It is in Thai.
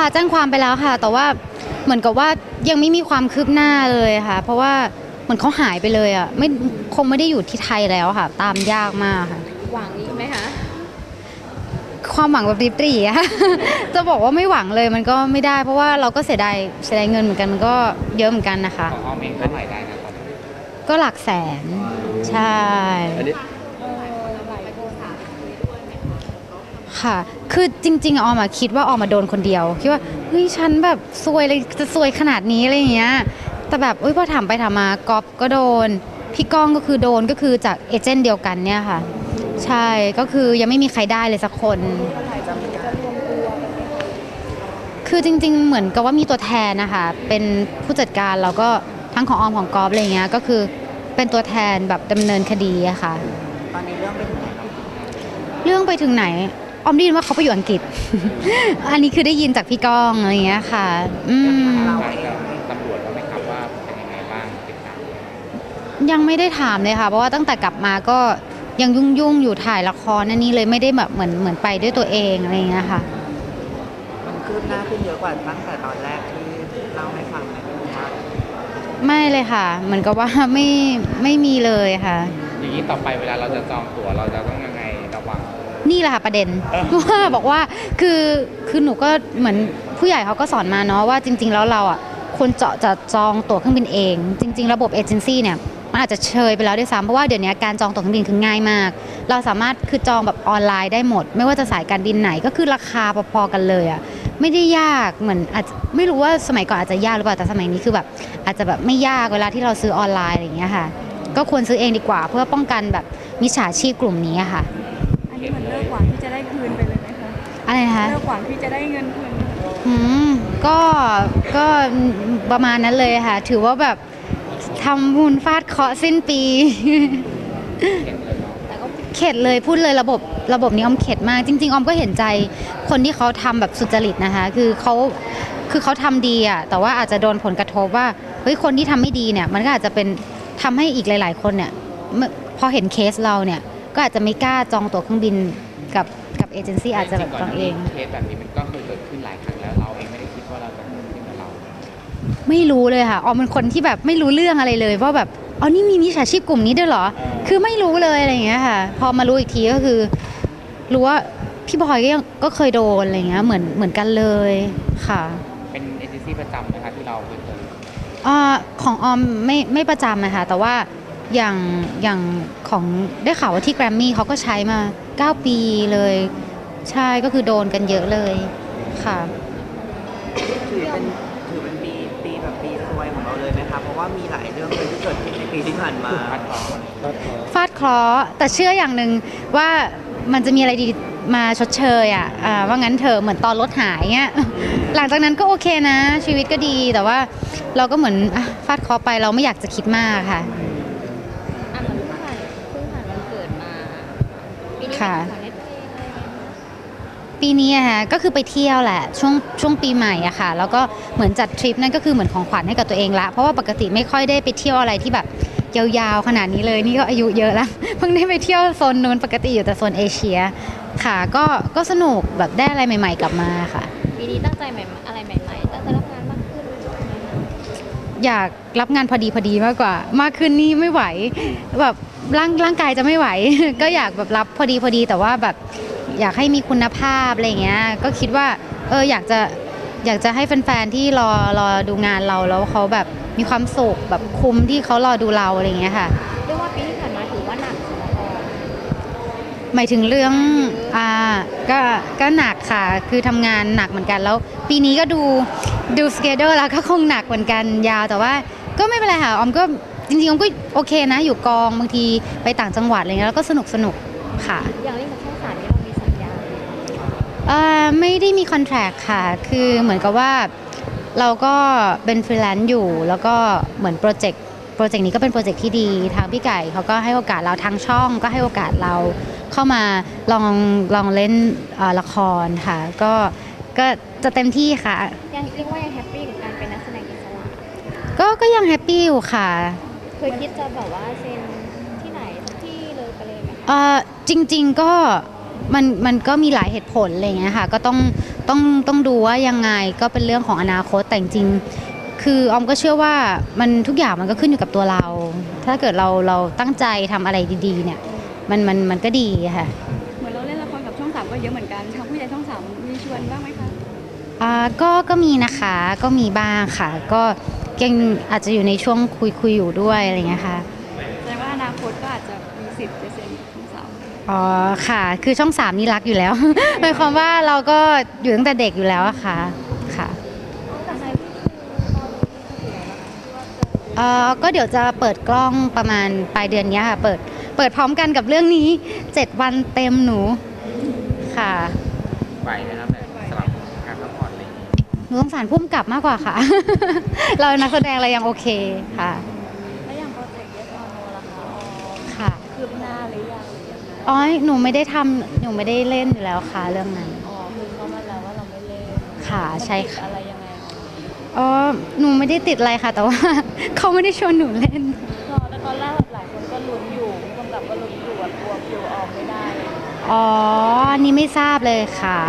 ค่ะแจ้งความไปแล้วค่ะ แต่ว่าเหมือนกับว่ายังไม่มีความคืบหน้าเลยค่ะ เพราะว่าเหมือนเขาหายไปเลยอะไม่คงไม่ได้อยู่ที่ไทยแล้วค่ะ ตามยากมากค่ะ หวังอีกไหมคะความหวังแบบริบหรี่อะ จะบอกว่าไม่หวังเลยมันก็ไม่ได้ เพราะว่าเราก็เสียดายเสียดายเงินเหมือนกันมันก็เยอะเหมือนกันนะคะ ของอ้อมเองเท่าไหร่ได้นะตอนนี้ก็หลักแสน ใช่ อันนี้ ค่ะ คือจริง ๆ ออมอะคิดว่าออมมาโดนคนเดียว คิดว่าเฮ้ยฉันแบบซวยเลยจะซวยขนาดนี้อะไรอย่างเงี้ย แต่แบบเอ้ยพอถามไปถามมากอบก็โดน พี่ก้องก็คือโดนก็คือจากเอเจนต์เดียวกันเนี่ยค่ะ ใช่ ก็คือยังไม่มีใครได้เลยสักคน คือจริง ๆ เหมือนกับว่ามีตัวแทนนะคะ เป็นผู้จัดการแล้วก็ทั้งของออมของกอฟอะไรเงี้ย ก็คือเป็นตัวแทนแบบดำเนินคดีอะค่ะ ตอนนี้เรื่องไปถึงไหนแล้วเรื่องไปถึงไหน ออมได้ยินว่าเขาไปอยู่อังกฤษ อันนี้คือได้ยินจากพี่ก้องอะไรเงี้ยค่ะ อืมเราทางเองตำรวจก็ไม่ครับว่าเป็นยังไงบ้างติดตามยังไม่ได้ถามเลยค่ะ เพราะว่าตั้งแต่กลับมาก็ยังยุ่งยุ่งๆอยู่ถ่ายละครนั่นนี่เลยไม่ได้แบบเหมือนเหมือนไปด้วยตัวเองอะไรเงี้ยค่ะ มันคืบหน้าขึ้นเยอะกว่าตั้งแต่ตอนแรกที่เล่าให้ฟังไหมว่าไม่เลยค่ะ เหมือนกับว่าไม่ไม่มีเลยค่ะ อย่างนี้ต่อไปเวลาเราจะจองตั๋วเราจะต้องยังไงระวัง นี่แหละค่ะประเด็นเออว่าบอกว่าคือคือหนูก็เหมือนผู้ใหญ่เขาก็สอนมาเนาะว่าจริง ๆ แล้วเราอะควรเจาะจะจองตั๋วเครื่องบินเอง จริง ๆ ระบบเอเจนซี่เนี่ยมันอาจจะเชยไปแล้วด้วยซ้ำเพราะว่าเดี๋ยวนี้การจองตั๋วเครื่องบินคือง่ายมาก เราสามารถคือจองแบบออนไลน์ได้หมด ไม่ว่าจะสายการบินไหนก็คือราคาพอๆกันเลยอะไม่ได้ยากเหมือนอาจจะไม่รู้ว่าสมัยก่อนอาจจะยากหรือเปล่าแต่สมัยนี้คือแบบ อาจจะแบบไม่ยากเวลาที่เราซื้อออนไลน์อะไรอย่างเงี้ยค่ะ ก็ควรซื้อเองดีกว่า เพื่อป้องกันแบบมิจฉาชีพกลุ่มนี้อะค่ะอันนี้ เหมือนเลิกหวังที่จะได้คืนไปเลยไหมคะอะไรนะคะเลิกหวังที่จะได้เงินคืนอืมก็ก็ประมาณนั้นเลยค่ะ ถือว่าแบบทำบุญฟาดเคราะห์สิ้นปีแต่ก็เข็ดเลยพูดเลยระบบระบบนี้ออมเข็ดมาก จริง ๆออมก็เห็นใจคนที่เขาทำแบบสุจริตนะคะ คือเขาคือเขาทำดีอะแต่ว่าอาจจะโดนผลกระทบว่าเฮ้ยคนที่ทำไม่ดีเนี่ย มันก็อาจจะเป็นทำให้อีกหลาย ๆ คนเนี่ยเมื่อพอเห็นเคสเราเนี่ย ก็อาจจะไม่กล้าจองตั๋วเครื่องบินกับกับเอเจนซี่อาจจะแบบจองเอง เคสแบบนี้มันก็เคยเกิดขึ้นหลายครั้งแล้วเราเองไม่ได้คิดว่าเราจะเกิดขึ้นกับเรา ไม่รู้เลยค่ะออมเป็นคนที่แบบไม่รู้เรื่องอะไรเลยว่าแบบ อ๋อ นี่มีมิจฉาชีพกลุ่มนี้ด้วยเหรอคือไม่รู้เลยอะไรอย่างเงี้ยค่ะ พอมารู้อีกทีก็คือ รู้ว่าพี่บอยก็ยังก็เคยโดนอะไรเงี้ย เหมือนเหมือนกันเลยค่ะ เป็นเอเจนซี่ประจำไหมคะที่เราเคยเจออ่าของออมไม่ไม่ประจำนะคะแต่ว่า อย่างอย่างของได้ข่าวว่าที่แกรมมี่เขาก็ใช้มา 9 ปีเลย ใช่ก็คือโดนกันเยอะเลยค่ะ ถือเป็นถือเป็นปีปีแบบปีซวยของเราเลยไหมคะเพราะว่ามีหลายเรื่องเลยที่เกิดขึ้นในปีที่ผ่านมาพัดร้อนฟาดเคราะห์แต่เชื่ออย่างหนึ่งว่ามันจะมีอะไรดีมาชดเชยอะอ่าว่างั้นเถอะเหมือนตอนรถหายเงี้ย หลังจากนั้นก็โอเคนะ ชีวิตก็ดีแต่ว่าเราก็เหมือนอะฟาดเคราะห์ไปเราไม่อยากจะคิดมากค่ะ อะเหมือนเพิ่งผ่านเพิ่งผ่านวันเกิดมา ปี นี้ค่ะเป็นของเน็ตเพลงอะไรอย่างเงี้ยปีนี้อะฮะก็คือไปเที่ยวแหละช่วงช่วงปีใหม่อะค่ะ แล้วก็เหมือนจัดทริปนั่นก็คือเหมือนของขวัญให้กับตัวเองละเพราะว่าปกติไม่ค่อยได้ไปเที่ยวอะไรที่แบบยาวๆขนาดนี้เลยนี่ก็อายุเยอะแล้วเพิ่งได้ไปเที่ยวโซนนู้นปกติอยู่แต่โซนเอเชีย ค่ะ ก็ก็สนุกแบบได้อะไรใหม่ ๆ กลับมาค่ะ ปีนี้ตั้งใจใหม่อะไรใหม่ๆตั้งใจรับงานมากขึ้น อยากรับงานพอดีพอดีมากกว่า มากขึ้นนี่ไม่ไหวแบบร่างร่างกายจะไม่ไหว ก็อยากแบบรับพอดีพอดี แต่ว่าแบบอยากให้มีคุณภาพอะไรเงี้ยก็คิดว่าเอออยากจะอยากจะให้แฟนๆที่รอรอดูงานเราแล้วเขาแบบมีความสุขแบบคุ้มที่เขารอดูเราอะไรเงี้ยค่ะเรียกว่าปีที่ผ่านมาถือว่าหนักสำหรับออมหมายถึงเรื่องอ่าก็ก็หนักค่ะ คือทำงานหนักเหมือนกันแล้ว ปีนี้ก็ดู ดูสเกจ e แล้วก็คงหนักเหมือนกันยาวแต่ว่าก็ไม่เป็นไรค่ะออมก็จริงๆออมก็โอเคนะ อยู่กองบางทีไปต่างจังหวัดอะไรเงี้ยแล้วก็สนุกสนุกค่ะ อย่างเรื่องกับช่องสามนี่เรามีสัญญาไหมเอ่อไม่ได้มีคอนแทรคค่ะ คือเหมือนกับว่าเราก็เป็นฟรีแลนซ์อยู่ แล้วก็เหมือนโปรเจกต์โปรเจกต์นี้ก็เป็นโปรเจกต์ที่ดีทางพี่ไก่เขาก็ให้โอกาสเราทางช่อง ก็ให้โอกาสเราเข้ามาลองลองเล่นเอ่อละครค่ะ ก็ก็ จะเต็มที่ค่ะ ยังเรียกว่ายังแฮปปี้กับการเป็นนักแสดงอิสระก็ก็ยังแฮปปี้อยู่ค่ะเคยคิดจะแบบว่าเซ็นที่ไหนสักที่เลยไปเลยไหมคะเอ่อจริง ๆก็มันมันก็มีหลายเหตุผลอะไรอย่างเงี้ยค่ะ ก็ต้องต้องต้องดูว่ายังไงก็เป็นเรื่องของอนาคตแต่จริงๆคือออมก็เชื่อว่ามันทุกอย่างมันก็ขึ้นอยู่กับตัวเรา ถ้าเกิดเราเราตั้งใจทำอะไรดีๆ เนี่ย มันมันมันก็ดีค่ะ เหมือนเราเล่นละครกับช่องสามก็เยอะเหมือนกันทางผู้ใหญ่ช่องสามมีชวนบ้างไหมคะ อ่าก็ก็มีนะคะก็มีบ้างค่ะ ก็ยังอาจจะอยู่ในช่วงคุยคุยอยู่ด้วยอะไรอย่างเงี้ยค่ะแสดงว่าอนาคตก็อาจจะมีสิทธิ์จะเซ็นช่องสามอ๋อค่ะ คือช่องสามนี่รักอยู่แล้ว หมายความว่าเราก็อยู่ตั้งแต่เด็กอยู่แล้วอะค่ะค่ะเอ่อก็เดี๋ยวจะเปิดกล้องประมาณปลายเดือนเนี้ยค่ะเปิดเปิดพร้อมกันกับเรื่องนี้ 7 วันเต็มหนูค่ะ ไหวนะครับเนี่ยสำหรับ หนูสงสารพุ่มกลับมากกว่าค่ะ เรานักแสดงเรายังโอเคค่ะแล้วอย่างโปรเจกต์เยสออนโนล่ะคะค่ะคืบหน้าหรือยังหรือยังไงอ๋อหนูไม่ได้ทำหนูไม่ได้เล่นอยู่แล้วค่ะ เรื่องนั้นอ๋อคือเขามาแล้วว่าเราไม่เล่นค่ะใช่ค่ะ อะไรยังไงอ๋อ หนูไม่ได้ติดอะไรค่ะ แต่ว่า เขาไม่ได้ชวนหนูเล่นรอแต่ตอนแรกหลายคนก็ลุ้นอยู่ผู้กำกับก็ลุ้นอยู่ว่ากลัวคิวออกไม่ได้ อ๋ออันนี้ไม่ทราบเลยค่ะ